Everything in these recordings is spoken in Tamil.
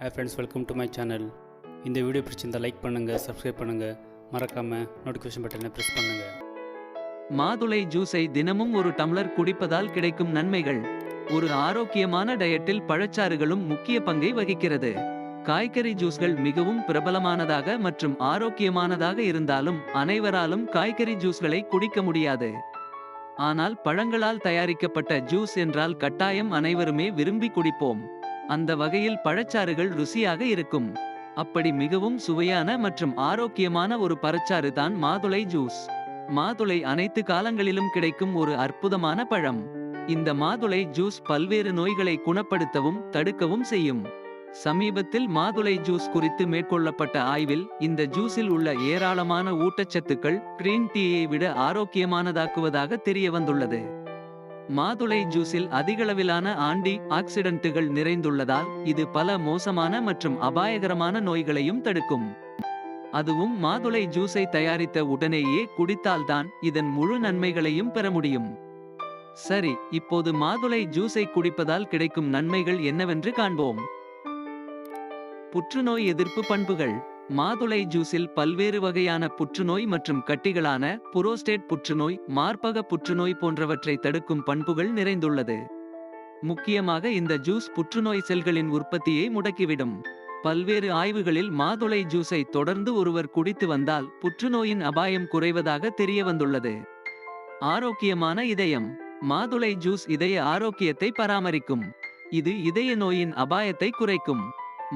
Hey friends welcome to my channel இந்த வீடியோ பிடிச்சிருந்தால் லைக் பண்ணுங்கள் சப்ஸ்கிரைப் பண்ணுங்கள் மறக்காமல் நோட்டிஃபிகேஷன் பட்டனை ப்ரெஸ் பண்ணுங்கள் மாதுளை ஜூஸை தினமும் ஒரு டம்ளர் குடிப்பதால் கிடைக்கும் நன்மைகள். ஒரு ஆரோக்கியமான டயட்டில் பழச்சாறுகளும் முக்கிய பங்கை வகிக்கிறது. காய்கறி ஜூஸ்கள் மிகவும் பிரபலமானதாக மற்றும் ஆரோக்கியமானதாக இருந்தாலும் அனைவராலும் காய்கறி ஜூஸ்களை குடிக்க முடியாது. ஆனால் பழங்களால் தயாரிக்கப்பட்ட ஜூஸ் என்றால் கட்டாயம் அனைவருமே விரும்பி குடிப்போம். அந்த வகையில் பழச்சாறுகள் ருசியாக இருக்கும். அப்படி மிகவும் சுவையான மற்றும் ஆரோக்கியமான ஒரு பழச்சாறு தான் மாதுளை ஜூஸ். மாதுளை அனைத்து காலங்களிலும் கிடைக்கும் ஒரு அற்புதமான பழம். இந்த மாதுளை ஜூஸ் பல்வேறு நோய்களை குணப்படுத்தவும் தடுக்கவும் செய்யும். சமீபத்தில் மாதுளை ஜூஸ் குறித்து மேற்கொள்ளப்பட்ட ஆய்வில் இந்த ஜூஸில் உள்ள ஏராளமான ஊட்டச்சத்துக்கள் கிரீன் டீயை விட ஆரோக்கியமானதாக்குவதாக தெரிய வந்துள்ளது மாதுளை ஜூஸில் அதிகளவிலான ஆன்டி ஆக்சிடென்ட்டுகள் நிறைந்துள்ளதால் இது பல மோசமான மற்றும் அபாயகரமான நோய்களையும் தடுக்கும். அதுவும் மாதுளை ஜூஸை தயாரித்த உடனேயே குடித்தால்தான் இதன் முழு நன்மைகளையும் பெற முடியும். சரி இப்போது மாதுளை ஜூஸை குடிப்பதால் கிடைக்கும் நன்மைகள் என்னவென்று காண்போம். புற்றுநோய் எதிர்ப்பு பண்புகள். மாதுளை ஜூஸில் பல்வேறு வகையான புற்றுநோய் மற்றும் கட்டிகளான புரோஸ்டேட் புற்றுநோய் மார்பக புற்றுநோய் போன்றவற்றை தடுக்கும் பண்புகள் நிறைந்துள்ளது. முக்கியமாக இந்த ஜூஸ் புற்றுநோய் செல்களின் உற்பத்தியை முடக்கிவிடும். பல்வேறு ஆய்வுகளில் மாதுளை ஜூஸை தொடர்ந்து ஒருவர் குடித்து வந்தால் புற்றுநோயின் அபாயம் குறைவதாக தெரிய வந்துள்ளது ஆரோக்கியமான இதயம். மாதுளை ஜூஸ் இதய ஆரோக்கியத்தை பராமரிக்கும். இது இதய நோயின் அபாயத்தை குறைக்கும்.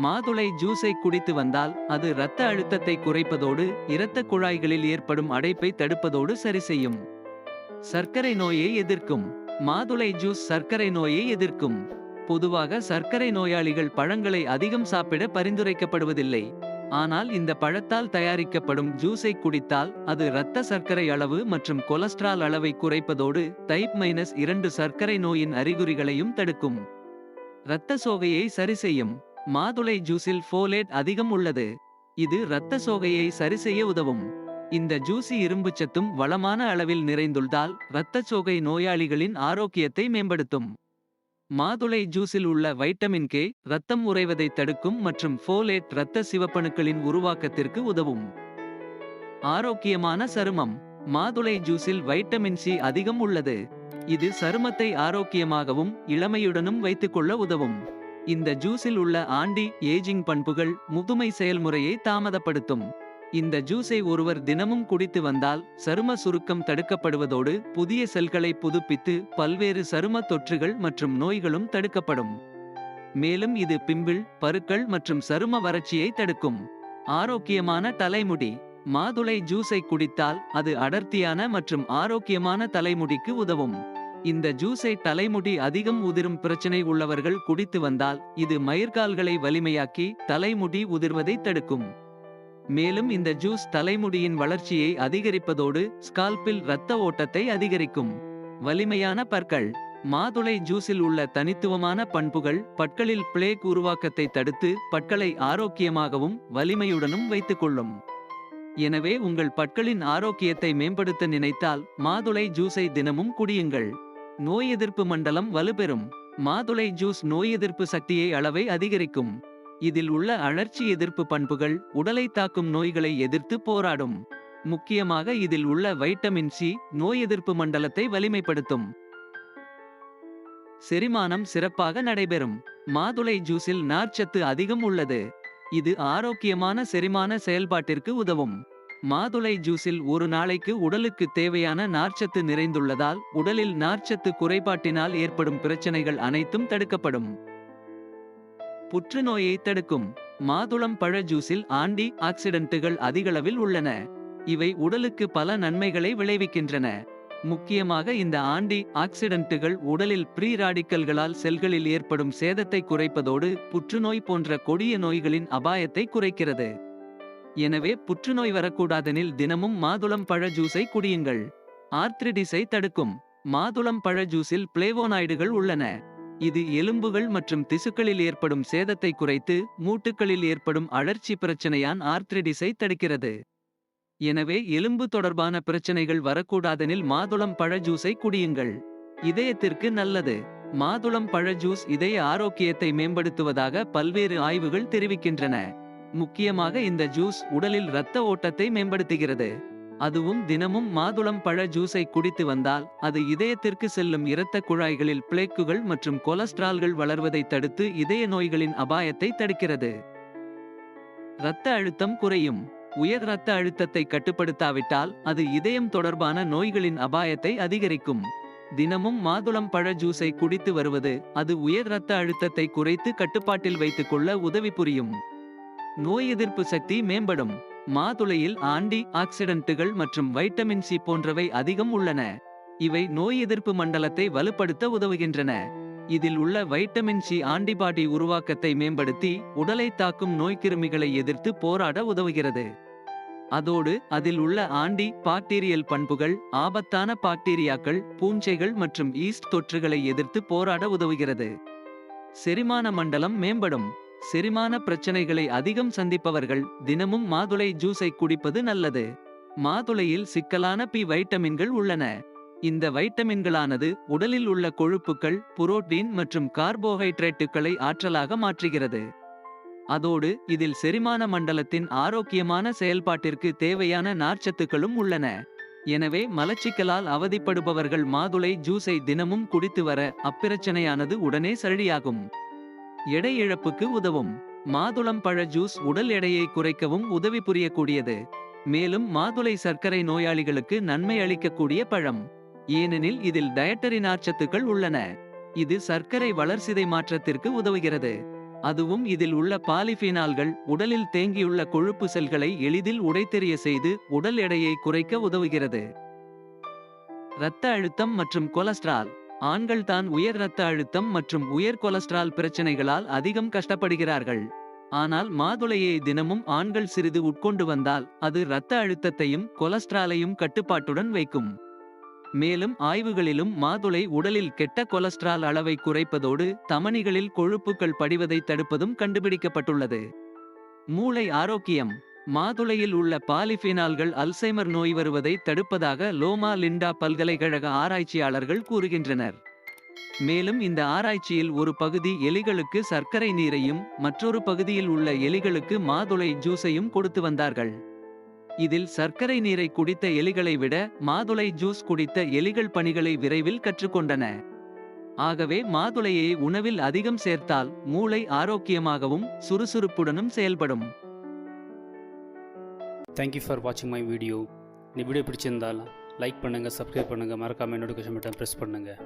மாதுளை ஜூஸை குடித்து வந்தால் அது இரத்த அழுத்தத்தை குறைப்பதோடு இரத்த குழாய்களில் ஏற்படும் அடைப்பை தடுப்பதோடு சரி செய்யும். சர்க்கரை நோயை எதிர்க்கும். மாதுளை ஜூஸ் சர்க்கரை நோயை எதிர்க்கும். பொதுவாக சர்க்கரை நோயாளிகள் பழங்களை அதிகம் சாப்பிட பரிந்துரைக்கப்படுவதில்லை. ஆனால் இந்த பழத்தால் தயாரிக்கப்படும் ஜூஸை குடித்தால் அது இரத்த சர்க்கரை அளவு மற்றும் கொலஸ்ட்ரால் அளவை குறைப்பதோடு டைப் மைனஸ் இரண்டு சர்க்கரை நோயின் அறிகுறிகளையும் தடுக்கும். இரத்த சோகையை சரி செய்யும். மாதுளை ஜூஸில் ஃபோலேட் அதிகம் உள்ளது. இது இரத்த சோகையை சரிசெய்ய உதவும். இந்த ஜூசி இரும்புச்சத்தும் வளமான அளவில் நிறைந்துள்ளதால் இரத்த சோகை நோயாளிகளின் ஆரோக்கியத்தை மேம்படுத்தும். மாதுளை ஜூஸில் உள்ள வைட்டமின் கே இரத்தம் உறைவதை தடுக்கும் மற்றும் ஃபோலேட் இரத்த சிவப்பணுக்களின் உருவாக்கத்திற்கு உதவும். ஆரோக்கியமான சருமம். மாதுளை ஜூஸில் வைட்டமின் சி அதிகம் உள்ளது. இது சருமத்தை ஆரோக்கியமாகவும் இளமையுடனும் வைத்துக்கொள்ள உதவும். இந்த ஜூஸில் உள்ள ஆண்டி ஏஜிங் பண்புகள் முதுமை செயல்முறையை தாமதப்படுத்தும். இந்த ஜூஸை ஒருவர் தினமும் குடித்து வந்தால் சரும சுருக்கம் தடுக்கப்படுவதோடு புதிய செல்களை புதுப்பித்து பல்வேறு சரும தொற்றுகள் மற்றும் நோய்களும் தடுக்கப்படும். மேலும் இது பிம்பிள் பருக்கள் மற்றும் சரும வறட்சியை தடுக்கும். ஆரோக்கியமான தலைமுடி. மாதுளை ஜூஸை குடித்தால் அது அடர்த்தியான மற்றும் ஆரோக்கியமான தலைமுடிக்கு உதவும். இந்த ஜூஸை தலைமுடி அதிகம் உதிரும் பிரச்சனை உள்ளவர்கள் குடித்து வந்தால் இது மயிர்கால்களை வலிமையாக்கி தலைமுடி உதிர்வதை தடுக்கும். மேலும் இந்த ஜூஸ் தலைமுடியின் வளர்ச்சியை அதிகரிப்பதோடு ஸ்கால்பில் இரத்த ஓட்டத்தை அதிகரிக்கும். வலிமையான பற்கள். மாதுளை ஜூஸில் உள்ள தனித்துவமான பண்புகள் பற்களில் பிளேக் உருவாக்கத்தை தடுத்து பற்களை ஆரோக்கியமாகவும் வலிமையுடனும் வைத்துக்கொள்ளும். எனவே உங்கள் பற்களின் ஆரோக்கியத்தை மேம்படுத்த நினைத்தால் மாதுளை ஜூஸை தினமும் குடியுங்கள். நோய் எதிர்ப்பு மண்டலம் வலுப்பெறும். மாதுளை ஜூஸ் நோய் எதிர்ப்பு சக்தியை அளவை அதிகரிக்கும். இதில் உள்ள அழற்சி எதிர்ப்பு பண்புகள் உடலை தாக்கும் நோய்களை எதிர்த்து போராடும். முக்கியமாக இதில் உள்ள வைட்டமின் சி நோய் எதிர்ப்பு மண்டலத்தை வலிமைப்படுத்தும். செரிமானம் சிறப்பாக நடைபெறும். மாதுளை ஜூஸில் நார்ச்சத்து அதிகம் உள்ளது. இது ஆரோக்கியமான செரிமான செயல்பாட்டிற்கு உதவும். மாதுளை ஜூஸில் ஒரு நாளைக்கு உடலுக்கு தேவையான நார்ச்சத்து நிறைந்துள்ளதால் உடலில் நார்ச்சத்து குறைபாட்டினால் ஏற்படும் பிரச்சனைகள் அனைத்தும் தடுக்கப்படும். புற்றுநோயை தடுக்கும். மாதுளம் பழ ஜூஸில் ஆண்டி ஆக்சிடென்ட்டுகள் அதிகளவில் உள்ளன. இவை உடலுக்கு பல நன்மைகளை விளைவிக்கின்றன. முக்கியமாக இந்த ஆண்டி ஆக்சிடென்ட்டுகள் உடலில் ப்ரீ ராடிக்கல்களால் செல்களில் ஏற்படும் சேதத்தை குறைப்பதோடு புற்றுநோய் போன்ற கொடிய நோய்களின் அபாயத்தை குறைக்கிறது. எனவே புற்றுநோய் வரக்கூடாதெனில் தினமும் மாதுளம் பழ ஜூஸை குடியுங்கள். ஆர்த்ரிடிஸை தடுக்கும். மாதுளம் பழ ஜூஸில் பிளேவோனாய்டுகள் உள்ளன. இது எலும்புகள் மற்றும் திசுக்களில் ஏற்படும் சேதத்தை குறைத்து மூட்டுகளில் ஏற்படும் அழற்சி பிரச்சனையான் ஆர்த்ரிடிஸை தடுக்கிறது. எனவே எலும்பு தொடர்பான பிரச்சனைகள் வரக்கூடாதெனில் மாதுளம் பழ ஜூஸை குடியுங்கள். இதயத்திற்கு நல்லது. மாதுளம் பழ ஜூஸ் இதய ஆரோக்கியத்தை மேம்படுத்துவதாக பல்வேறு ஆய்வுகள் தெரிவிக்கின்றன. முக்கியமாக இந்த ஜூஸ் உடலில் இரத்த ஓட்டத்தை மேம்படுத்துகிறது. அதுவும் தினமும் மாதுளம் பழ ஜூஸை குடித்து வந்தால் அது இதயத்திற்கு செல்லும் இரத்த குழாய்களில் பிளேக்குகள் மற்றும் கொலஸ்ட்ரால்கள் வளர்வதை தடுத்து இதய நோய்களின் அபாயத்தை தடுக்கிறது. இரத்த அழுத்தம் குறையும். உயர் இரத்த அழுத்தத்தை கட்டுப்படுத்தாவிட்டால் அது இதயம் தொடர்பான நோய்களின் அபாயத்தை அதிகரிக்கும். தினமும் மாதுளம் பழ ஜூஸை குடித்து வருவது அது உயர் இரத்த அழுத்தத்தை குறைத்து கட்டுப்பாட்டில் வைத்துக்கொள்ள உதவி புரியும். நோய் எதிர்ப்பு சக்தி மேம்படும். மாதுளையில் ஆண்டி ஆக்சிடென்ட்டுகள் மற்றும் வைட்டமின் சி போன்றவை அதிகம் உள்ளன. இவை நோய் எதிர்ப்பு மண்டலத்தை வலுப்படுத்த உதவுகின்றன. இதில் உள்ள வைட்டமின் சி ஆன்டிபாடி உருவாக்கத்தை மேம்படுத்தி உடலை தாக்கும் நோய்க்கிருமிகளை எதிர்த்து போராட உதவுகிறது. அதோடு அதில் உள்ள ஆண்டி பாக்டீரியல் பண்புகள் ஆபத்தான பாக்டீரியாக்கள் பூஞ்சைகள் மற்றும் ஈஸ்ட் தொற்றுகளை எதிர்த்து போராட உதவுகிறது. செரிமான மண்டலம் மேம்படும். செரிமான பிரச்சனைகளை அதிகம் சந்திப்பவர்கள் தினமும் மாதுளை ஜூஸை குடிப்பது நல்லது. மாதுளையில் சிக்கலான பி வைட்டமின்கள் உள்ளன. இந்த வைட்டமின்களானது உடலில் உள்ள கொழுப்புக்கள் புரோட்டீன் மற்றும் கார்போஹைட்ரேட்டுகளை ஆற்றலாக மாற்றுகிறது. அதோடு இதில் செரிமான மண்டலத்தின் ஆரோக்கியமான செயல்பாட்டிற்கு தேவையான நார்ச்சத்துக்களும் உள்ளன. எனவே மலச்சிக்கலால் அவதிப்படுபவர்கள் மாதுளை ஜூஸை தினமும் குடித்து வர அப்பிரச்சனையானது உடனே சரியாகும். எடை இழப்புக்கு உதவும். மாதுளம் பழ ஜூஸ் உடல் எடையை குறைக்கவும் உதவி புரியக்கூடியது. மேலும் மாதுளை சர்க்கரை நோயாளிகளுக்கு நன்மை அளிக்கக்கூடிய பழம். ஏனெனில் இதில் டயட்டரி நார்ச்சத்துக்கள் உள்ளன. இது சர்க்கரை வளர்சிதை மாற்றத்திற்கு உதவுகிறது. அதுவும் இதில் உள்ள பாலிஃபினால்கள் உடலில் தேங்கியுள்ள கொழுப்பு செல்களை எளிதில் உடைத்தெறிய செய்து உடல் எடையை குறைக்க உதவுகிறது. இரத்த அழுத்தம் மற்றும் கொலஸ்ட்ரால். ஆண்கள் தான் உயர் இரத்த அழுத்தம் மற்றும் உயர் கொலஸ்ட்ரால் பிரச்சனைகளால் அதிகம் கஷ்டப்படுகிறார்கள். ஆனால் மாதுளையை தினமும் ஆண்கள் சிறிது உட்கொண்டு வந்தால் அது இரத்த அழுத்தத்தையும் கொலஸ்ட்ராலையும் கட்டுப்பாட்டுடன் வைக்கும். மேலும் ஆய்வுகளிலும் மாதுளை உடலில் கெட்ட கொலஸ்ட்ரால் அளவை குறைப்பதோடு தமனிகளில் கொழுப்புகள் படிவதை தடுப்பதும் கண்டுபிடிக்கப்பட்டுள்ளது. மூளை ஆரோக்கியம். மாதுளையில் உள்ள பாலிஃபினால்கள் அல்சைமர் நோய் வருவதை தடுப்பதாக லோமா லிண்டா பல்கலைக்கழக ஆராய்ச்சியாளர்கள் கூறுகின்றனர். மேலும் இந்த ஆராய்ச்சியில் ஒரு பகுதி எலிகளுக்கு சர்க்கரை நீரையும் மற்றொரு பகுதியில் உள்ள எலிகளுக்கு மாதுளை ஜூஸையும் கொடுத்து வந்தார்கள். இதில் சர்க்கரை நீரை குடித்த எலிகளை விட மாதுளை ஜூஸ் குடித்த எலிகள் பணிகளை விரைவில் கற்றுக்கொண்டன. ஆகவே மாதுளையை உணவில் அதிகம் சேர்த்தால் மூளை ஆரோக்கியமாகவும் சுறுசுறுப்புடனும் செயல்படும். தேங்க்யூ ஃபார் வாட்சிங் மை வீடியோ இந்த வீடியோ பிடிச்சிருந்தால் லைக் பண்ணுங்கள் சப்ஸ்கிரைப் பண்ணுங்கள் மறக்காமல் நோட்டிஃபிகேஷன் பட்டன் ப்ரெஸ் பண்ணுங்கள்